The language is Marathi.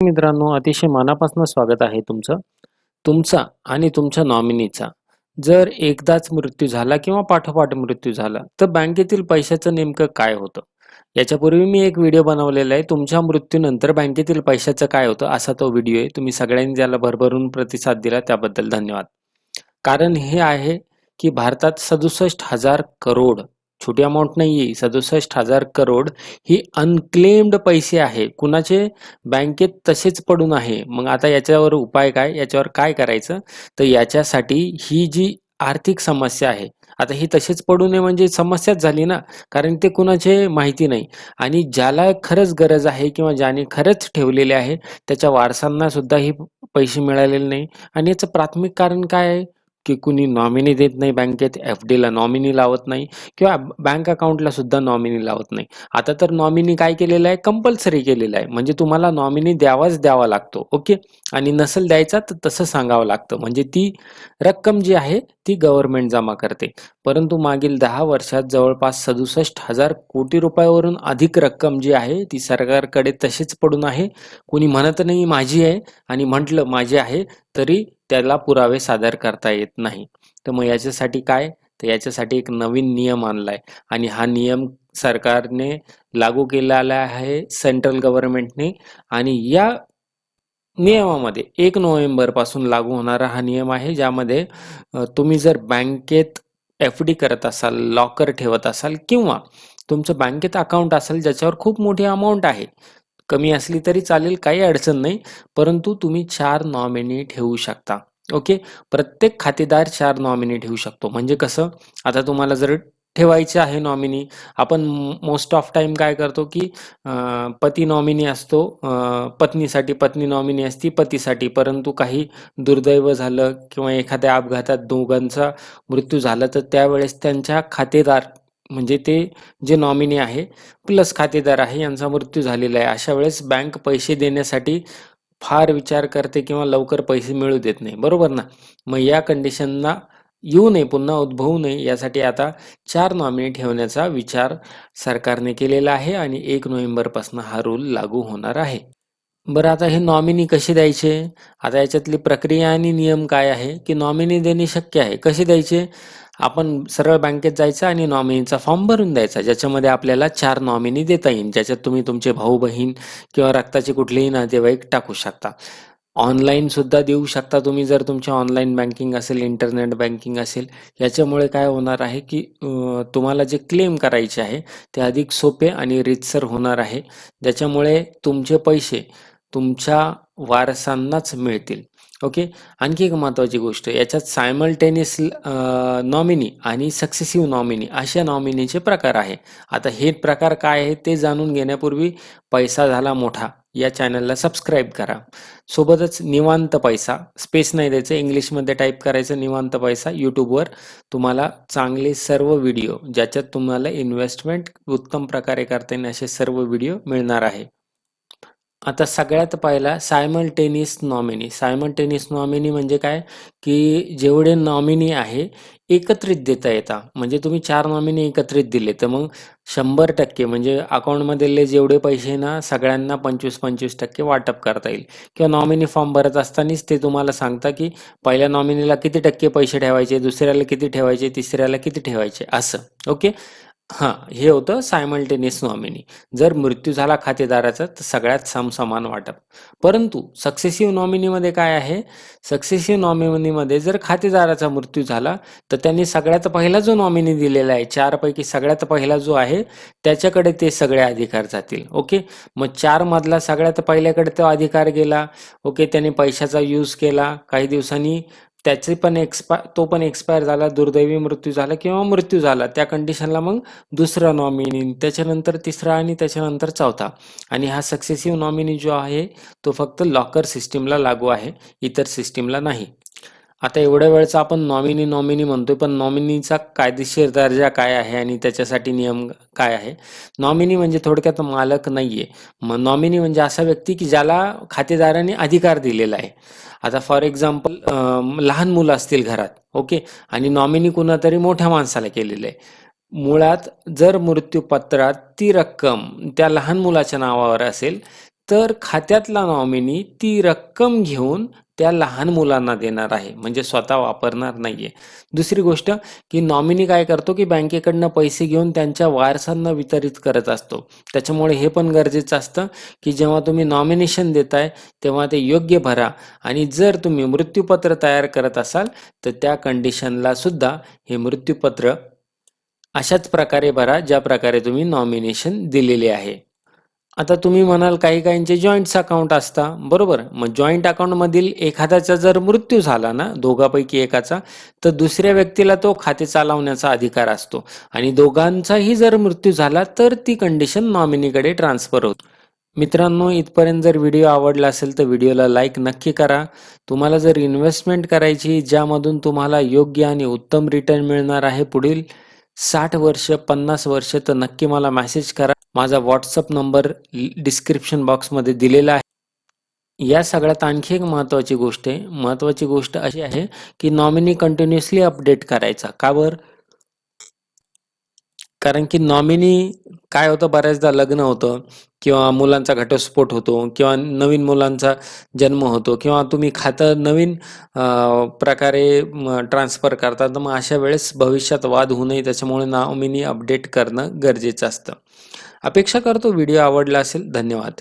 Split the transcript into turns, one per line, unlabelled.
मित्रांनो अतिशय मनापासून स्वागत आहे तुमचं. तुमचा आणि तुमच्या नॉमिनीचा जर एकदाच मृत्यू झाला किंवा पाठोपाठ मृत्यू झाला तर बँकेतील पैशाचं नेमकं काय होतं? याच्यापूर्वी मी एक व्हिडिओ बनवलेला आहे. तुमच्या मृत्यूनंतर बँकेतील पैशाचं काय होतं असा तो व्हिडिओ आहे. तुम्ही सगळ्यांनी ज्याला भरभरून प्रतिसाद दिला त्याबद्दल धन्यवाद. कारण हे आहे की भारतात सदुसष्ट हजार करोड छोटी अमाऊंट नाही आहे सदुसष्ट हजार करोड ही अनक्लेम्ड पैसे आहे. कुणाचे? बँकेत तसेच पडून आहे. मग आता याच्यावर उपाय काय? याच्यावर काय करायचं? तर याच्यासाठी ही जी आर्थिक समस्या आहे आता ही तसेच पडू नये म्हणजे समस्याच झाली ना? कारण ते कुणाचे माहिती नाही. आणि ज्याला खरंच गरज आहे किंवा ज्याने खरंच ठेवलेले आहे त्याच्या वारसांना सुद्धा ही पैसे मिळालेले नाही. आणि याचं प्राथमिक कारण काय आहे? की कुणी नॉमिनी देत नाही बँकेत एफ डीला नॉमिनी लावत नाही किंवा बँक अकाउंटला सुद्धा नॉमिनी लावत नाही. आता तर नॉमिनी काय केलेलं आहे? कंपल्सरी केलेलं आहे. म्हणजे तुम्हाला नॉमिनी द्यावाच द्यावा लागतो. ओके? आणि नसेल द्यायचा तर तसं सांगावं लागतं. म्हणजे ती रक्कम जी आहे ती गव्हर्नमेंट जमा करते. परंतु मागील दहा वर्षात जवळपास सदुसष्ट हजार कोटी रुपयावरून अधिक रक्कम जी आहे ती सरकारकडे तशीच पडून आहे. कोणी म्हणत नाही माझी आहे आणि म्हटलं माझी आहे तरी त्याला पुरावे सादर करता येत नाही. तर मग याच्यासाठी काय? तर याच्यासाठी एक नवीन नियम आणलाय. आणि हा नियम सरकारने लागू केलेला आहे सेंट्रल गव्हर्नमेंटने. आणि या नियमामध्ये एक नोव्हेंबरपासून लागू होणारा हा नियम आहे ज्यामध्ये तुम्ही जर बँकेत एफ डी करत असाल लॉकर ठेवत असाल किंवा तुमचं बँकेत अकाउंट असेल ज्याच्यावर खूप मोठी अमाऊंट आहे कमी असली तरी चालेल काही अडचण नाही. परंतु तुम्ही चार नॉमिनी ठेवू शकता. ओके प्रत्येक खातेदार चार नॉमिनी ठेवू शकतो. म्हणजे कसं? आता तुम्हाला जर ठेवायचे आहे नॉमिनी आपण मोस्ट ऑफ टाइम काय करतो की पती नॉमिनी असतो. पत्नीसाठी पत्नी नॉमिनी असती पतीसाठी. परंतु काही दुर्दैव झालं किंवा एखाद्या अपघातात दोघांचा मृत्यू झाला तर त्यावेळेस त्यांच्या खातेदार म्हणजे ते जे नॉमिनी आहे प्लस खातेदार आहे यांचा मृत्यू झालेला आहे. अशा वेळेस बँक पैसे देण्यासाठी फार विचार करते किंवा लवकर पैसे मिळू देत नाही. बरोबर ना? मग या कंडिशनना येऊ नये पुन्हा उद्भवू नये यासाठी आता चार नॉमिनी ठेवण्याचा विचार सरकारने केलेला आहे आणि एक नोव्हेंबरपासून हा रूल लागू होणार आहे. बरं आता हे नॉमिनी कसे द्यायचे? आता याच्यातली प्रक्रिया आणि नियम काय आहे? की नॉमिनी देणे शक्य आहे. कसे द्यायचे? आपण सरळ बँकेत जायचं आणि नॉमिनीचा फॉर्म भरून द्यायचा ज्याच्यामध्ये आपल्याला चार नॉमिनी देता येईल ज्याच्यात तुम्ही तुमचे भाऊ बहीण किंवा रक्ताचे कुठलेही नातेवाईक टाकू शकता. ऑनलाईन सुद्धा देऊ शकता तुम्ही जर तुमचे ऑनलाईन बँकिंग असेल इंटरनेट बँकिंग असेल याच्यामुळे काय होणार आहे की तुम्हाला जे क्लेम करायचे आहे ते अधिक सोपे आणि रीतसर होणार आहे. ज्याच्यामुळे तुमचे पैसे तुमच्या वारसांनाच मिळतील. ओके आणखी एक महत्त्वाची गोष्ट याच्यात सायमल्टेनियस नॉमिनी आणि सक्सेसिव्ह नॉमिनी अशा नॉमिनीचे प्रकार आहे. आता हे प्रकार काय आहे ते जाणून घेण्यापूर्वी पैसा झाला मोठा या चॅनलला सबस्क्राईब करा. सोबतच निवांत पैसा स्पेस नाही द्यायचं इंग्लिशमध्ये टाईप करायचं निवांत पैसा यूट्यूबवर तुम्हाला चांगले सर्व व्हिडिओ ज्याच्यात तुम्हाला इन्व्हेस्टमेंट उत्तम प्रकारे करता येईल असे सर्व व्हिडिओ मिळणार आहे. आता सगळ्यात पहिला सायमल्टेनियस नॉमिनी सायमल्टेनियस नॉमिनी म्हणजे काय? की जेवढे नॉमिनी आहे एकत्रित देता येतात म्हणजे तुम्ही चार नॉमिनी एकत्रित दिले तर मग शंभर टक्के म्हणजे अकाउंटमधले जेवढे पैसे ना सगळ्यांना पंचवीस पंचवीस टक्के वाटप करता येईल. किंवा नॉमिनी फॉर्म भरत असतानाच ते तुम्हाला सांगता की पहिल्या नॉमिनीला किती टक्के पैसे ठेवायचे दुसऱ्याला किती ठेवायचे तिसऱ्याला किती ठेवायचे असं. ओके हां हे होतं सायमल्टेनियस नॉमिनी जर मृत्यू झाला खातेदाराचा तर सगळ्यात समसमान वाटप. परंतु सक्सेसिव्ह नॉमिनीमध्ये काय आहे? सक्सेसिव्ह नॉमिनीमध्ये जर खातेदाराचा मृत्यू झाला तर त्यांनी सगळ्यात पहिला जो नॉमिनी दिलेला आहे चारपैकी सगळ्यात पहिला जो आहे त्याच्याकडे ते सगळे अधिकार जातील. ओके? मग चारमधला सगळ्यात पहिल्याकडे तो अधिकार गेला. ओके? त्याने पैशाचा यूज केला. काही दिवसांनी त्याचे पण एक्सपा तो पण एक्सपायर झाला दुर्दैवी मृत्यू झाला किंवा मृत्यू झाला. त्या कंडिशनला मग दुसरा नॉमिनी त्याच्यानंतर तिसरा आणि त्याच्यानंतर चौथा. आणि हा सक्सेसिव्ह नॉमिनी जो आहे तो फक्त लॉकर सिस्टीमला लागू आहे इतर सिस्टीमला नाही. आता एवढ्या वेळचा आपण नॉमिनी नॉमिनी म्हणतोय पण नॉमिनीचा कायदेशीर दर्जा काय आहे आणि त्याच्यासाठी नियम काय आहे? नॉमिनी म्हणजे थोडक्यात मालक नाहीये. मग नॉमिनी म्हणजे असा व्यक्ती की ज्याला खातेदाराने अधिकार दिलेला आहे. आता फॉर एक्झाम्पल लहान मुलं असतील घरात ओके आणि नॉमिनी कुणातरी मोठ्या माणसाला केलेलं आहे. मुळात जर मृत्यूपत्रात ती रक्कम त्या लहान मुलाच्या नावावर असेल तर खात्यातला नॉमिनी ती रक्कम घेऊन त्या लहान मुलांना देणार आहे म्हणजे स्वतः वापरणार नाहीये. दुसरी गोष्ट की नॉमिनी काय करतो की बँकेकडनं पैसे घेऊन त्यांच्या वारसांना वितरित करत असतो. त्याच्यामुळे हे पण गरजेचं असतं की जेव्हा तुम्ही नॉमिनेशन देताय तेव्हा ते योग्य भरा. आणि जर तुम्ही मृत्यूपत्र तयार करत असाल तर त्या कंडिशनला सुद्धा हे मृत्यूपत्र अशाच प्रकारे भरा ज्या प्रकारे तुम्ही नॉमिनेशन दिलेले आहे. आता तुम्ही म्हणाल काही काहींचे जॉईंट्स अकाउंट असता. बरोबर. मग जॉईंट अकाउंटमधील एखाद्याचा जर मृत्यू झाला ना दोघापैकी एकाचा तर दुसऱ्या व्यक्तीला तो खाते चालवण्याचा अधिकार असतो. आणि दोघांचाही जर मृत्यू झाला तर ती कंडिशन नॉमिनीकडे ट्रान्सफर होतो. मित्रांनो इथपर्यंत जर व्हिडिओ आवडला असेल तर व्हिडिओला लाईक नक्की करा. तुम्हाला जर इन्व्हेस्टमेंट करायची ज्यामधून तुम्हाला योग्य आणि उत्तम रिटर्न मिळणार आहे पुढील साठ वर्ष पन्नास वर्ष तर नक्की मला मेसेज करा. माझा व्हॉट्सअप नंबर डिस्क्रिप्शन बॉक्समध्ये दिलेला आहे. या सगळ्यात आणखी एक महत्त्वाची गोष्ट आहे. महत्त्वाची गोष्ट अशी आहे की नॉमिनी कंटिन्युअसली अपडेट करायचा. का बरं? कारण की नॉमिनी काय होतं? बऱ्याचदा लग्न होतं किंवा मुलांचा घटस्फोट होतो किंवा नवीन मुलांचा जन्म होतो किंवा तुम्ही खातं नवीन प्रकारे ट्रान्सफर करता तर मग अशा वेळेस भविष्यात वाद होऊ नये. त्याच्यामुळे नॉमिनी अपडेट करणं गरजेचं असतं. अपेक्षा करतो व्हिडिओ आवडला असेल धन्यवाद.